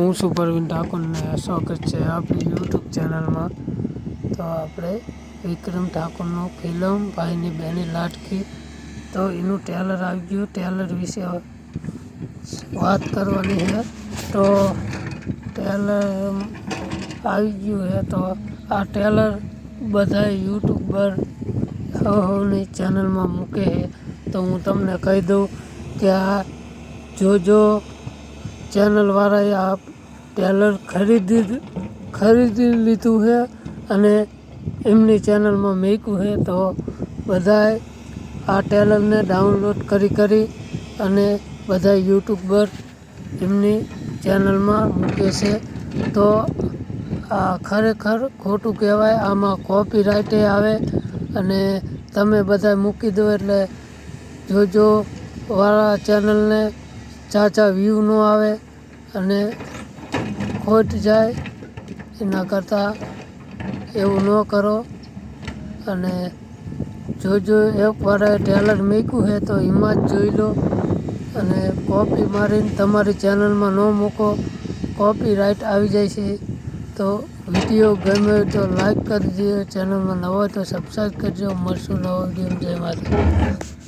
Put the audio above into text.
હું છું પરવીન ઠાકોરને સ્વાગત છે આપણી યુટ્યુબ ચેનલમાં. તો આપણે વિક્રમ ઠાકોરનું ફિલ્મ, ભાઈની બેની લાટકી તો એનું ટેલર આવી ગયું. ટેલર વિશે વાત કરવાની છે. તો ટેલર આવી ગયું છે. તો આ ટેલર બધા યુટ્યુબર હવની ચેનલમાં મૂકે છે. તો હું તમને કહી દઉં કે આ જોજો ચેનલવાળાએ આ ટેલર ખરીદી ખરીદી લીધું છે અને એમની ચેનલમાં મૂક્યું છે. તો બધાએ આ ટેલરને ડાઉનલોડ કરી કરી અને બધા યુટ્યુબર એમની ચેનલમાં મૂકે છે. તો આ ખરેખર ખોટું કહેવાય, આમાં કોપીરાઇટે આવે અને તમે બધા મૂકી દો એટલે જોજો વાળા ચેનલને ચાચા વ્યૂ ન આવે. અને ખોટ જાય એના કરતાં એવું ન કરો. અને જોજો જો એકવાર ટેલર મૂક્યું છે તો એમાં જ જોઈ લો. અને કોપી મારીને તમારી ચેનલમાં ન મૂકો. કોપી રાઇટ આવી જાય છે. તો વીડિયો ગમે તો લાઈક કરી દે ચેનલમાં નવો હોય તો સબસ્ક્રાઈબ કરજો. મળશું નવો વીડિયો જય માતા